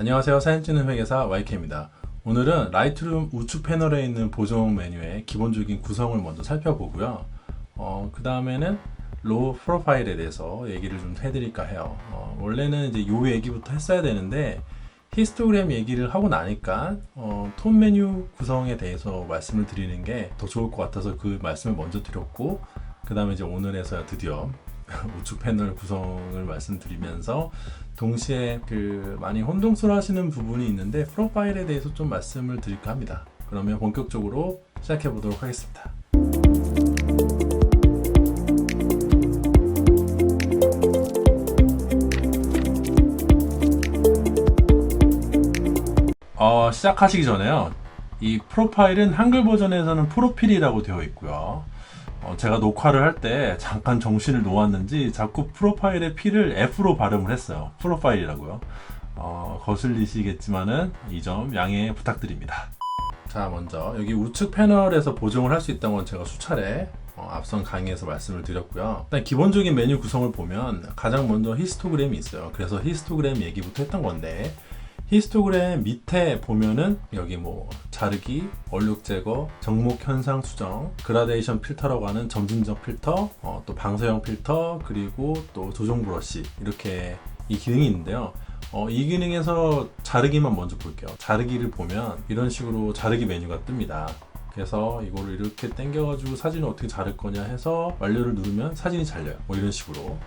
안녕하세요. 사진 찍는 회계사 YK입니다. 오늘은 라이트룸 우측 패널에 있는 보정 메뉴의 기본적인 구성을 먼저 살펴보고요. 어, 그 다음에는 로우 프로파일에 대해서 얘기를 좀 해드릴까 해요. 어, 원래는 이제 요 얘기부터 했어야 되는데 히스토그램 얘기를 하고 나니까 어, 톤 메뉴 구성에 대해서 말씀을 드리는 게 더 좋을 것 같아서 그 말씀을 먼저 드렸고 그 다음에 이제 오늘에서야 드디어 우측 패널 구성을 말씀드리면서 동시에 그 많이 혼동스러워하시는 부분이 있는데 프로파일에 대해서 좀 말씀을 드릴까 합니다. 그러면 본격적으로 시작해 보도록 하겠습니다. 어, 시작하시기 전에요. 이 프로파일은 한글 버전에서는 프로필이라고 되어 있고요. 어, 제가 녹화를 할 때 잠깐 정신을 놓았는지 자꾸 프로파일의 P를 F로 발음을 했어요. 프로파일이라고요. 어, 거슬리시겠지만은 이 점 양해 부탁드립니다. 자, 먼저 여기 우측 패널에서 보정을 할 수 있다는 건 제가 수차례 어, 앞선 강의에서 말씀을 드렸고요. 일단 기본적인 메뉴 구성을 보면 가장 먼저 히스토그램이 있어요. 그래서 히스토그램 얘기부터 했던 건데 히스토그램 밑에 보면은 여기 뭐 자르기, 얼룩 제거, 정목 현상 수정, 그라데이션 필터라고 하는 점진적 필터, 어, 또 방사형 필터, 그리고 또 조정 브러쉬 이렇게 이 기능이 있는데요. 어, 이 기능에서 자르기만 먼저 볼게요. 자르기를 보면 이런 식으로 자르기 메뉴가 뜹니다. 그래서 이거를 이렇게 당겨가지고 사진을 어떻게 자를 거냐 해서 완료를 누르면 사진이 잘려요. 뭐 이런 식으로.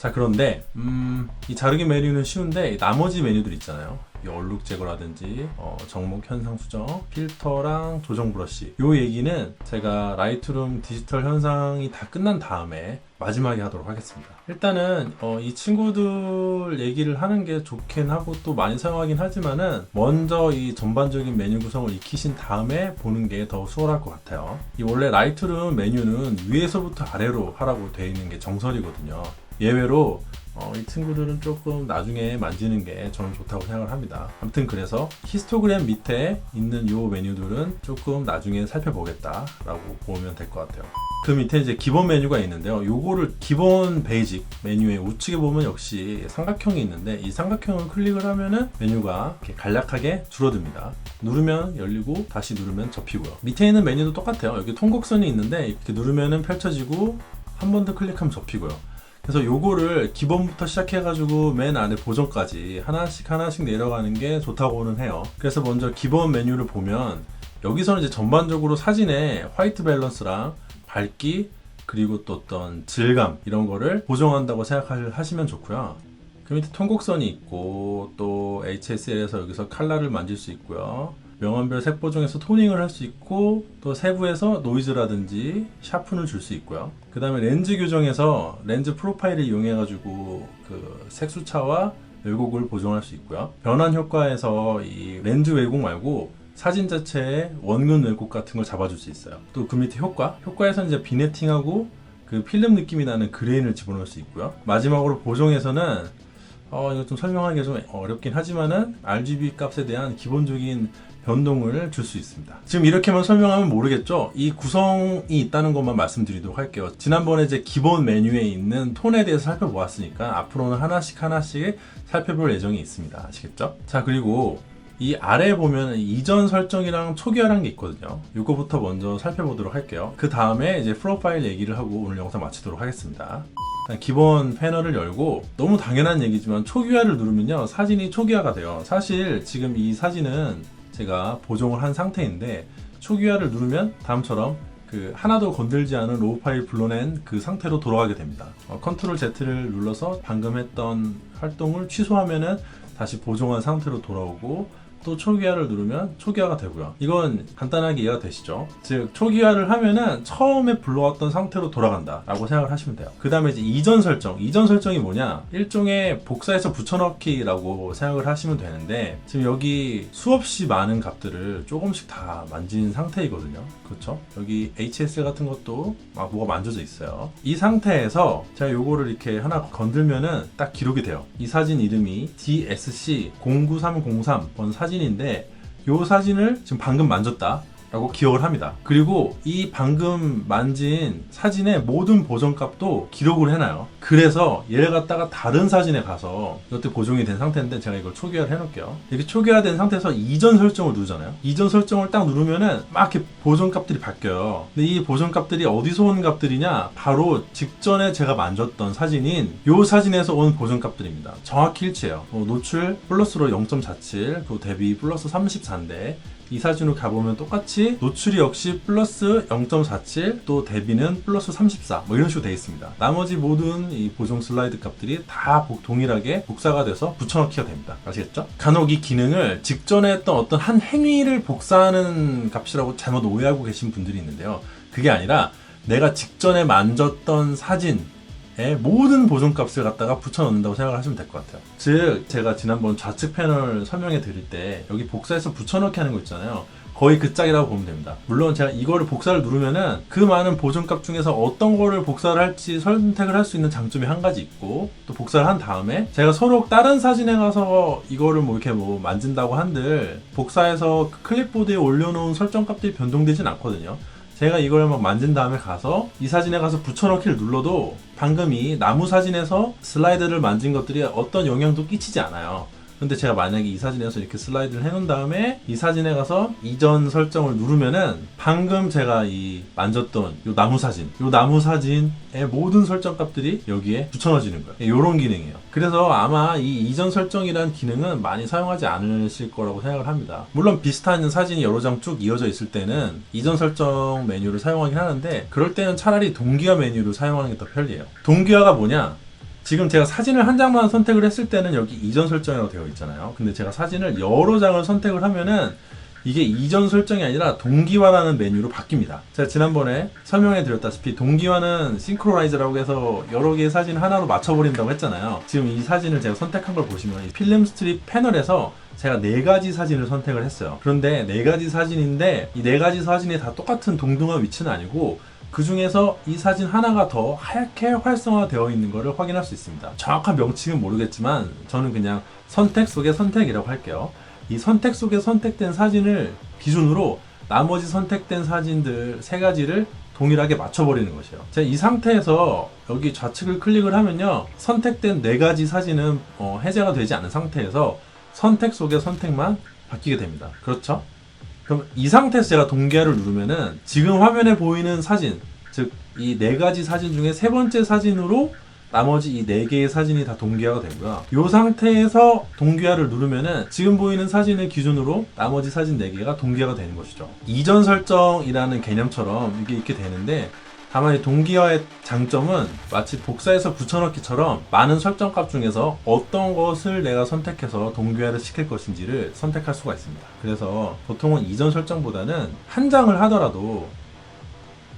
자 그런데 음, 이 자르기 메뉴는 쉬운데 이 나머지 메뉴들 있잖아요. 이 얼룩 제거라든지 어, 정목 현상 수정, 필터랑 조정 브러쉬. 요 얘기는 제가 라이트룸 디지털 현상이 다 끝난 다음에 마지막에 하도록 하겠습니다. 일단은 어, 이 친구들 얘기를 하는 게 좋긴 하고 또 많이 사용하긴 하지만은 먼저 이 전반적인 메뉴 구성을 익히신 다음에 보는 게 더 수월할 것 같아요. 이 원래 라이트룸 메뉴는 위에서부터 아래로 하라고 되어 있는 게 정설이거든요. 예외로 어, 이 친구들은 조금 나중에 만지는 게 저는 좋다고 생각을 합니다. 아무튼 그래서 히스토그램 밑에 있는 요 메뉴들은 조금 나중에 살펴보겠다라고 보면 될 것 같아요. 그 밑에 이제 기본 메뉴가 있는데요. 요거를 기본 베이직 메뉴의 우측에 보면 역시 삼각형이 있는데 이 삼각형을 클릭을 하면은 메뉴가 이렇게 간략하게 줄어듭니다. 누르면 열리고 다시 누르면 접히고요. 밑에 있는 메뉴도 똑같아요. 여기 통곡선이 있는데 이렇게 누르면은 펼쳐지고 한 번 더 클릭하면 접히고요. 그래서 요거를 기본부터 시작해가지고 맨 안에 보정까지 하나씩 하나씩 내려가는 게 좋다고는 해요. 그래서 먼저 기본 메뉴를 보면 여기서는 이제 전반적으로 사진의 화이트 밸런스랑 밝기 그리고 또 어떤 질감 이런 거를 보정한다고 생각하시면 좋고요. 그 밑에 통곡선이 있고 또 HSL에서 여기서 칼라를 만질 수 있고요. 명암별 색 보정에서 토닝을 할 수 있고 또 세부에서 노이즈라든지 샤픈을 줄 수 있고요. 그 다음에 렌즈 교정에서 렌즈 프로파일을 이용해 가지고 그 색수차와 왜곡을 보정할 수 있고요. 변환 효과에서 이 렌즈 왜곡 말고 사진 자체의 원근 왜곡 같은 걸 잡아줄 수 있어요. 또 그 밑에 효과, 효과에서는 이제 비네팅하고 그 필름 느낌이 나는 그레인을 집어넣을 수 있고요. 마지막으로 보정에서는 어, 이거 좀 설명하기가 좀 어렵긴 하지만은 RGB 값에 대한 기본적인 변동을 줄 수 있습니다. 지금 이렇게만 설명하면 모르겠죠? 이 구성이 있다는 것만 말씀드리도록 할게요. 지난번에 이제 기본 메뉴에 있는 톤에 대해서 살펴보았으니까 앞으로는 하나씩 하나씩 살펴볼 예정이 있습니다. 아시겠죠? 자, 그리고 이 아래에 보면 이전 설정이랑 초기화라는 게 있거든요. 이거부터 먼저 살펴보도록 할게요. 그 다음에 이제 프로파일 얘기를 하고 오늘 영상 마치도록 하겠습니다. 기본 패널을 열고 너무 당연한 얘기지만 초기화를 누르면요 사진이 초기화가 돼요. 사실 지금 이 사진은 제가 보정을 한 상태인데 초기화를 누르면 다음처럼 그 하나도 건들지 않은 로우 파일 불러낸 그 상태로 돌아가게 됩니다. 어, 컨트롤 Z를 눌러서 방금 했던 활동을 취소하면은 다시 보정한 상태로 돌아오고 또 초기화를 누르면 초기화가 되고요. 이건 간단하게 이해가 되시죠? 즉 초기화를 하면은 처음에 불러왔던 상태로 돌아간다라고 생각을 하시면 돼요. 그 다음에 이제 이전 설정. 이전 설정이 뭐냐? 일종의 복사해서 붙여넣기라고 생각을 하시면 되는데 지금 여기 수없이 많은 값들을 조금씩 다 만진 상태이거든요. 그렇죠? 여기 HSL 같은 것도 막 뭐가 만져져 있어요. 이 상태에서 제가 요거를 이렇게 하나 건들면은 딱 기록이 돼요. 이 사진 이름이 DSC 09303번 사진 인데 요 사진을 지금 방금 만졌다. 라고 기억을 합니다. 그리고 이 방금 만진 사진의 모든 보정값도 기록을 해놔요. 그래서 얘를 갖다가 다른 사진에 가서 이것도 보정이 된 상태인데 제가 이걸 초기화를 해놓을게요. 이렇게 초기화된 상태에서 이전 설정을 누르잖아요. 이전 설정을 딱 누르면은 막 이렇게 보정값들이 바뀌어요. 근데 이 보정값들이 어디서 온 값들이냐? 바로 직전에 제가 만졌던 사진인 이 사진에서 온 보정값들입니다. 정확히 일치해요. 어, 노출 플러스로 0.47, 그 대비 플러스 34인데 이 사진으로 가보면 똑같이 노출이 역시 플러스 0.47, 또 대비는 플러스 34, 뭐 이런 식으로 되어 있습니다. 나머지 모든 이 보정 슬라이드 값들이 다 복- 동일하게 복사가 돼서 붙여넣기가 됩니다. 아시겠죠? 간혹 이 기능을 직전에 했던 어떤 한 행위를 복사하는 값이라고 잘못 오해하고 계신 분들이 있는데요. 그게 아니라 내가 직전에 만졌던 사진 의 모든 보존값을 갖다가 붙여넣는다고 생각을 하시면 될 것 같아요. 즉, 제가 지난번 좌측 패널 설명해 드릴 때 여기 복사해서 붙여넣기 하는 거 있잖아요. 거의 그 짝이라고 보면 됩니다. 물론 제가 이거를 복사를 누르면은 그 많은 보존값 중에서 어떤 거를 복사를 할지 선택을 할 수 있는 장점이 한 가지 있고 또 복사를 한 다음에 제가 서로 다른 사진에 가서 이거를 뭐 이렇게 뭐 만진다고 한들 복사해서 그 클립보드에 올려놓은 설정값들이 변동되진 않거든요. 제가 이걸 막 만진 다음에 가서 이 사진에 가서 붙여넣기를 눌러도 방금 이 나무 사진에서 슬라이드를 만진 것들이 어떤 영향도 끼치지 않아요. 근데 제가 만약에 이 사진에서 이렇게 슬라이드를 해놓은 다음에 이 사진에 가서 이전 설정을 누르면은 방금 제가 이 만졌던 요 나무 사진, 요 나무 사진의 모든 설정 값들이 여기에 붙여넣어지는 거예요. 요런 기능이에요. 그래서 아마 이 이전 설정이란 기능은 많이 사용하지 않으실 거라고 생각을 합니다. 물론 비슷한 사진이 여러 장 쭉 이어져 있을 때는 이전 설정 메뉴를 사용하긴 하는데 그럴 때는 차라리 동기화 메뉴를 사용하는 게 더 편리해요. 동기화가 뭐냐? 지금 제가 사진을 한 장만 선택을 했을 때는 여기 이전 설정이라고 되어 있잖아요. 근데 제가 사진을 여러 장을 선택을 하면은 이게 이전 설정이 아니라 동기화라는 메뉴로 바뀝니다. 제가 지난번에 설명해 드렸다시피 동기화는 싱크로나이즈라고 해서 여러 개의 사진 하나로 맞춰버린다고 했잖아요. 지금 이 사진을 제가 선택한 걸 보시면 이 필름 스트립 패널에서 제가 네 가지 사진을 선택을 했어요. 그런데 네 가지 사진인데 이 네 가지 사진이 다 똑같은 동등화 위치는 아니고 그 중에서 이 사진 하나가 더 하얗게 활성화되어 있는 것을 확인할 수 있습니다. 정확한 명칭은 모르겠지만 저는 그냥 선택 속의 선택이라고 할게요. 이 선택 속에 선택된 사진을 기준으로 나머지 선택된 사진들 세 가지를 동일하게 맞춰버리는 것이에요. 제가 이 상태에서 여기 좌측을 클릭을 하면요. 선택된 네 가지 사진은 어, 해제가 되지 않은 상태에서 선택 속의 선택만 바뀌게 됩니다. 그렇죠? 그럼 이 상태에서 제가 동기화를 누르면은 지금 화면에 보이는 사진, 즉 이 네 가지 사진 중에 세 번째 사진으로 나머지 이 네 개의 사진이 다 동기화가 되고요. 이 상태에서 동기화를 누르면은 지금 보이는 사진을 기준으로 나머지 사진 네 개가 동기화가 되는 것이죠. 이전 설정이라는 개념처럼 이게 이렇게 되는데 다만 이 동기화의 장점은 마치 복사해서 붙여넣기처럼 많은 설정값 중에서 어떤 것을 내가 선택해서 동기화를 시킬 것인지를 선택할 수가 있습니다. 그래서 보통은 이전 설정보다는 한 장을 하더라도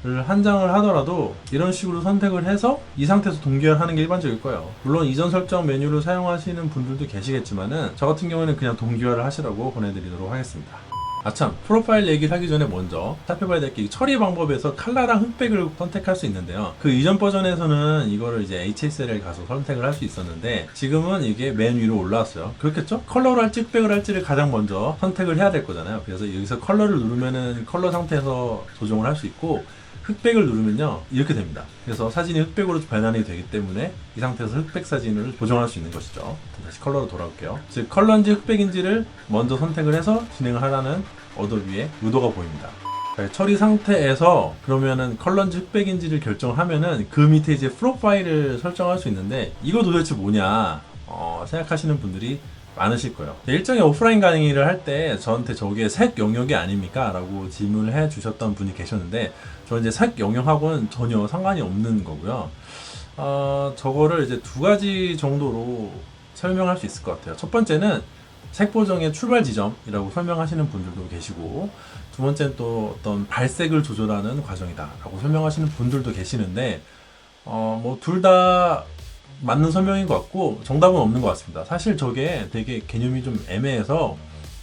를한 장을 하더라도 이런 식으로 선택을 해서 이 상태에서 동기화를 하는 게 일반적일 거예요. 물론 이전 설정 메뉴를 사용하시는 분들도 계시겠지만은 저 같은 경우에는 그냥 동기화를 하시라고 보내드리도록 하겠습니다. 아참 프로파일 얘기를 하기 전에 먼저 살펴봐야 될 게 처리 방법에서 칼라랑 흑백을 선택할 수 있는데요. 그 이전 버전에서는 이거를 이제 HSL에 가서 선택을 할 수 있었는데 지금은 이게 맨 위로 올라왔어요. 그렇겠죠? 컬러로 할지 흑백을 할지를 가장 먼저 선택을 해야 될 거잖아요. 그래서 여기서 컬러를 누르면은 컬러 상태에서 조정을 할 수 있고 흑백을 누르면요 이렇게 됩니다. 그래서 사진이 흑백으로 변환이 되기 때문에 이 상태에서 흑백 사진을 보정할 수 있는 것이죠. 다시 컬러로 돌아올게요. 즉 컬러인지 흑백인지를 먼저 선택을 해서 진행을 하라는 어도비의 의도가 보입니다. 네, 처리 상태에서 그러면은 컬러인지 흑백인지를 결정하면은 그 밑에 이제 프로파일을 설정할 수 있는데 이거 도대체 뭐냐 어, 생각하시는 분들이 많으실 거예요. 일정의 오프라인 강의를 할 때 저한테 저게 색 영역이 아닙니까? 라고 질문을 해 주셨던 분이 계셨는데 저 이제 색 영역하고는 전혀 상관이 없는 거고요. 어, 저거를 이제 두 가지 정도로 설명할 수 있을 것 같아요. 첫 번째는 색 보정의 출발 지점이라고 설명하시는 분들도 계시고 두 번째는 또 어떤 발색을 조절하는 과정이다라고 설명하시는 분들도 계시는데 어, 뭐 둘 다 맞는 설명인 것 같고 정답은 없는 것 같습니다. 사실 저게 되게 개념이 좀 애매해서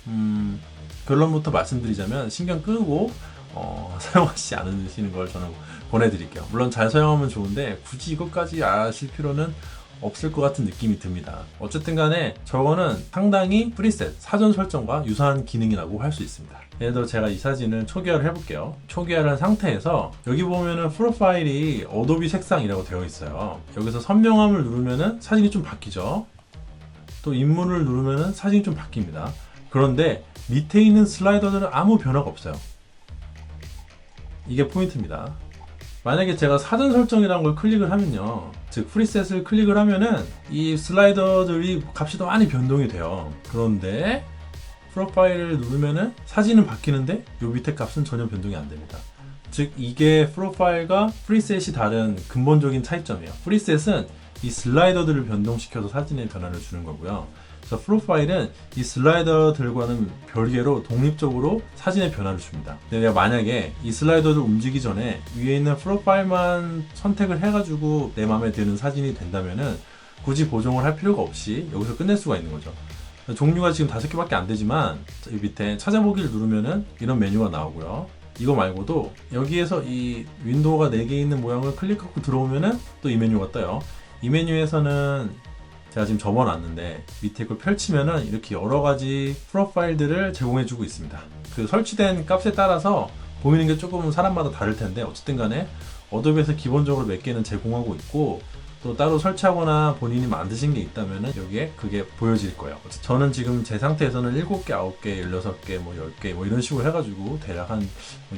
음, 결론부터 말씀드리자면 신경 끄고 어, 사용하시지 않으시는 걸 저는 보내드릴게요. 물론 잘 사용하면 좋은데 굳이 이것까지 아실 필요는 없을 것 같은 느낌이 듭니다. 어쨌든 간에 저거는 상당히 프리셋, 사전 설정과 유사한 기능이라고 할 수 있습니다. 예를 들어 제가 이 사진을 초기화를 해볼게요. 초기화를 한 상태에서 여기 보면은 프로파일이 어도비 색상이라고 되어 있어요. 여기서 선명함을 누르면은 사진이 좀 바뀌죠. 또 입문을 누르면은 사진이 좀 바뀝니다. 그런데 밑에 있는 슬라이더들은 아무 변화가 없어요. 이게 포인트입니다. 만약에 제가 사전 설정이라는 걸 클릭을 하면요. 즉 프리셋을 클릭을 하면은 이 슬라이더들이 값이 더 많이 변동이 돼요. 그런데 프로파일을 누르면은 사진은 바뀌는데 요 밑에 값은 전혀 변동이 안 됩니다. 즉 이게 프로파일과 프리셋이 다른 근본적인 차이점이에요. 프리셋은 이 슬라이더들을 변동시켜서 사진에 변화를 주는 거고요. 그래서 프로파일은 이 슬라이더들과는 별개로 독립적으로 사진에 변화를 줍니다. 내가 만약에 이 슬라이더를 움직이기 전에 위에 있는 프로파일만 선택을 해가지고 내 마음에 드는 사진이 된다면은 굳이 보정을 할 필요가 없이 여기서 끝낼 수가 있는 거죠. 종류가 지금 다섯 개밖에 안 되지만 이 밑에 찾아보기를 누르면은 이런 메뉴가 나오고요. 이거 말고도 여기에서 이 윈도우가 4개 있는 모양을 클릭하고 들어오면은 또 이 메뉴가 떠요. 이 메뉴에서는 제가 지금 접어놨는데 밑에 걸 펼치면은 이렇게 여러 가지 프로파일들을 제공해주고 있습니다. 그 설치된 값에 따라서 보이는 게 조금 사람마다 다를 텐데 어쨌든 간에 어도비에서 기본적으로 몇 개는 제공하고 있고 또 따로 설치하거나 본인이 만드신 게 있다면은 여기에 그게 보여질 거예요. 저는 지금 제 상태에서는 7개, 9개, 16개, 뭐 10개 뭐 이런 식으로 해가지고 대략 한,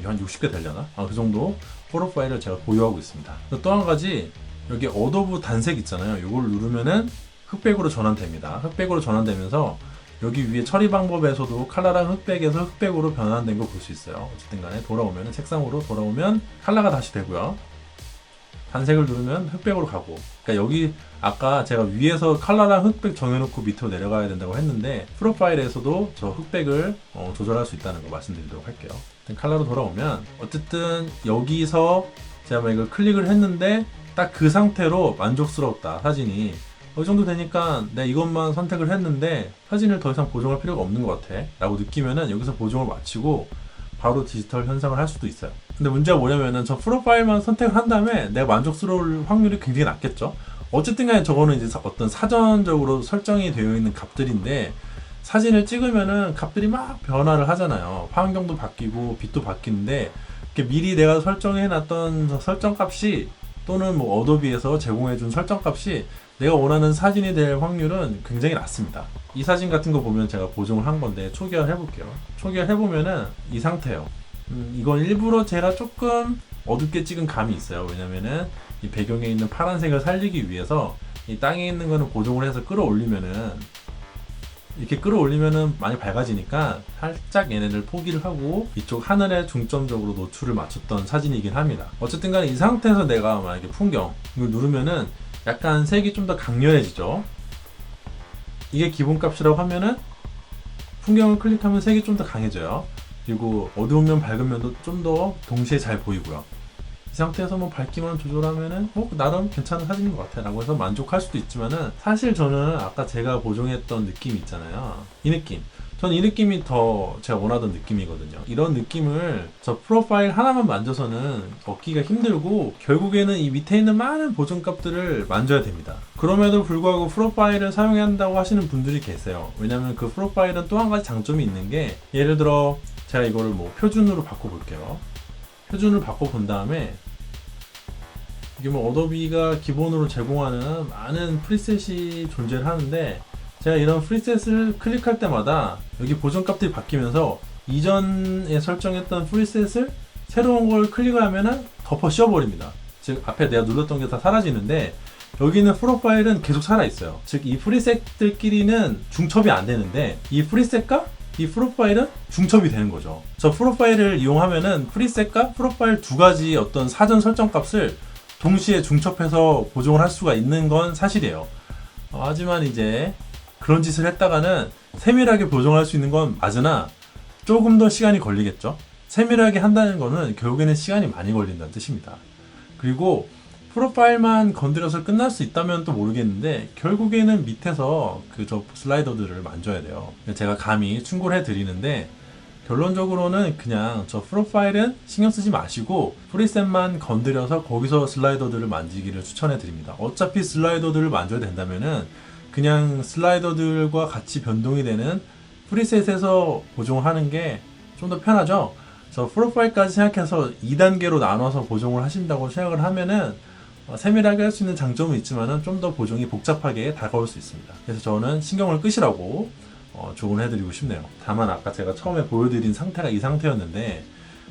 한 60개 되려나? 아, 그 정도 프로파일을 제가 보유하고 있습니다. 또 한 가지 여기 어도브 단색 있잖아요. 이걸 누르면은 흑백으로 전환됩니다. 흑백으로 전환되면서 여기 위에 처리 방법에서도 칼라랑 흑백에서 흑백으로 변환된 거 볼 수 있어요. 어쨌든 간에 돌아오면 색상으로 돌아오면 칼라가 다시 되고요. 단색을 누르면 흑백으로 가고 그러니까 여기 아까 제가 위에서 칼라랑 흑백 정해놓고 밑으로 내려가야 된다고 했는데 프로파일에서도 저 흑백을 어, 조절할 수 있다는 거 말씀드리도록 할게요 칼라로 돌아오면 어쨌든 여기서 제가 이걸 클릭을 했는데 딱 그 상태로 만족스럽다 사진이. 이 정도 되니까 내가 이것만 선택을 했는데 사진을 더 이상 보정할 필요가 없는 것 같아. 라고 느끼면은 여기서 보정을 마치고 바로 디지털 현상을 할 수도 있어요. 근데 문제가 뭐냐면은 저 프로파일만 선택을 한 다음에 내가 만족스러울 확률이 굉장히 낮겠죠? 어쨌든 간에 저거는 이제 어떤 사전적으로 설정이 되어 있는 값들인데 사진을 찍으면은 값들이 막 변화를 하잖아요. 환경도 바뀌고 빛도 바뀌는데 미리 내가 설정해 놨던 설정 값이 또는 뭐 어도비에서 제공해준 설정 값이 내가 원하는 사진이 될 확률은 굉장히 낮습니다. 이 사진 같은 거 보면 제가 보정을 한 건데 초기화 해볼게요. 초기화 해보면은 이 상태예요. 음, 이건 일부러 제가 조금 어둡게 찍은 감이 있어요. 왜냐면은 이 배경에 있는 파란색을 살리기 위해서 이 땅에 있는 거는 고정을 해서 끌어올리면은 이렇게 끌어올리면은 많이 밝아지니까 살짝 얘네들 포기를 하고 이쪽 하늘에 중점적으로 노출을 맞췄던 사진이긴 합니다. 어쨌든 간에 이 상태에서 내가 만약에 풍경 이걸 누르면은 약간 색이 좀 더 강렬해지죠. 이게 기본값이라고 하면은 풍경을 클릭하면 색이 좀 더 강해져요. 그리고 어두운 면 밝은 면도 좀 더 동시에 잘 보이고요. 이 상태에서 뭐 밝기만 조절하면은 뭐 나름 괜찮은 사진인 것 같아 라고 해서 만족할 수도 있지만은 사실 저는 아까 제가 보정했던 느낌 있잖아요. 이 느낌. 저는 이 느낌이 더 제가 원하던 느낌이거든요. 이런 느낌을 저 프로파일 하나만 만져서는 얻기가 힘들고 결국에는 이 밑에 있는 많은 보정값들을 만져야 됩니다. 그럼에도 불구하고 프로파일을 사용해야 한다고 하시는 분들이 계세요. 왜냐면 그 프로파일은 또 한 가지 장점이 있는 게 예를 들어 제가 이거를 뭐 표준으로 바꿔볼게요. 표준을 바꿔본 다음에 이게 뭐 어도비가 기본으로 제공하는 많은 프리셋이 존재를 하는데 제가 이런 프리셋을 클릭할 때마다 여기 보정값들이 바뀌면서 이전에 설정했던 프리셋을 새로운 걸 클릭을 하면은 덮어 씌워버립니다. 즉 앞에 내가 눌렀던 게 다 사라지는데 여기는 프로파일은 계속 살아있어요. 즉 이 프리셋들끼리는 중첩이 안 되는데 이 프리셋과 이 프로파일은 중첩이 되는 거죠. 저 프로파일을 이용하면은 프리셋과 프로파일 두 가지 어떤 사전 설정 값을 동시에 중첩해서 보정을 할 수가 있는 건 사실이에요. 어, 하지만 이제 그런 짓을 했다가는 세밀하게 보정할 수 있는 건 맞으나 조금 더 시간이 걸리겠죠. 세밀하게 한다는 거는 결국에는 시간이 많이 걸린다는 뜻입니다. 그리고 프로파일만 건드려서 끝날 수 있다면 또 모르겠는데 결국에는 밑에서 그 저 슬라이더들을 만져야 돼요. 제가 감히 충고를 해드리는데 결론적으로는 그냥 저 프로파일은 신경 쓰지 마시고 프리셋만 건드려서 거기서 슬라이더들을 만지기를 추천해 드립니다. 어차피 슬라이더들을 만져야 된다면은 그냥 슬라이더들과 같이 변동이 되는 프리셋에서 보정하는 게 좀 더 편하죠. 저 프로파일까지 생각해서 2단계로 나눠서 보정을 하신다고 생각을 하면은 어, 세밀하게 할 수 있는 장점은 있지만은 좀 더 보정이 복잡하게 다가올 수 있습니다. 그래서 저는 신경을 끄시라고 어, 조언을 해드리고 싶네요. 다만 아까 제가 처음에 보여드린 상태가 이 상태였는데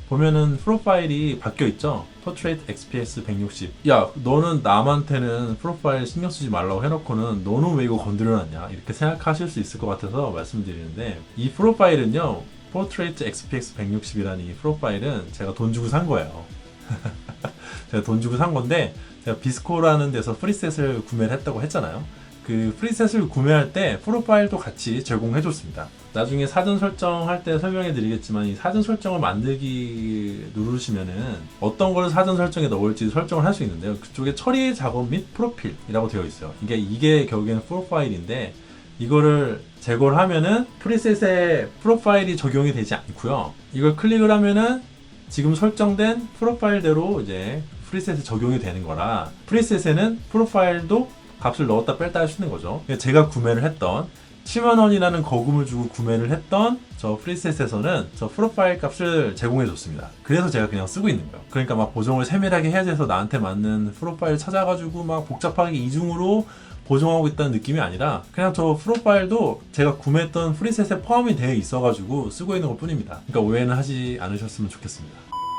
보면은 프로파일이 바뀌어 있죠. Portrait XPS 160. 야, 너는 남한테는 프로파일 신경 쓰지 말라고 해놓고는 너는 왜 이거 건드려놨냐 이렇게 생각하실 수 있을 것 같아서 말씀드리는데 이 프로파일은요. Portrait XPS 160이라는 이 프로파일은 제가 돈 주고 산 거예요. 제가 돈 주고 산 건데 제가 비스코라는 데서 프리셋을 구매를 했다고 했잖아요. 그 프리셋을 구매할 때 프로파일도 같이 제공해 줬습니다. 나중에 사전 설정할 때 설명해 드리겠지만 이 사전 설정을 만들기 누르시면은 어떤 걸 사전 설정에 넣을지 설정을 할 수 있는데요. 그쪽에 처리 작업 및 프로필이라고 되어 있어요. 이게 이게 결국에는 프로파일인데 이거를 제거를 하면은 프리셋에 프로파일이 적용이 되지 않고요. 이걸 클릭을 하면은 지금 설정된 프로파일대로 이제 프리셋에 적용이 되는 거라 프리셋에는 프로파일도 값을 넣었다 뺐다 할 수 있는 거죠. 제가 구매를 했던 7만 원이라는 거금을 주고 구매를 했던 저 프리셋에서는 저 프로파일 값을 제공해 줬습니다. 그래서 제가 그냥 쓰고 있는 거예요. 그러니까 막 보정을 세밀하게 해야 돼서 나한테 맞는 프로파일 찾아가지고 막 복잡하게 이중으로 보정하고 있다는 느낌이 아니라 그냥 저 프로파일도 제가 구매했던 프리셋에 포함이 되어 있어가지고 쓰고 있는 것 뿐입니다. 그러니까 오해는 하지 않으셨으면 좋겠습니다.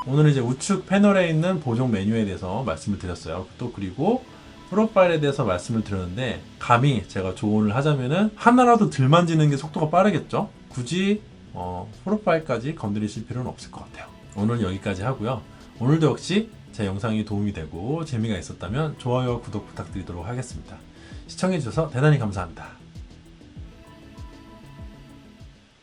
오늘 이제 우측 패널에 있는 보정 메뉴에 대해서 말씀을 드렸어요. 또 그리고 프로파일에 대해서 말씀을 드렸는데 감히 제가 조언을 하자면은 하나라도 덜 만지는 게 속도가 빠르겠죠. 굳이 어, 프로파일까지 건드리실 필요는 없을 것 같아요. 오늘 여기까지 하고요. 오늘도 역시 제 영상이 도움이 되고 재미가 있었다면 좋아요와 구독 부탁드리도록 하겠습니다. 시청해주셔서 대단히 감사합니다.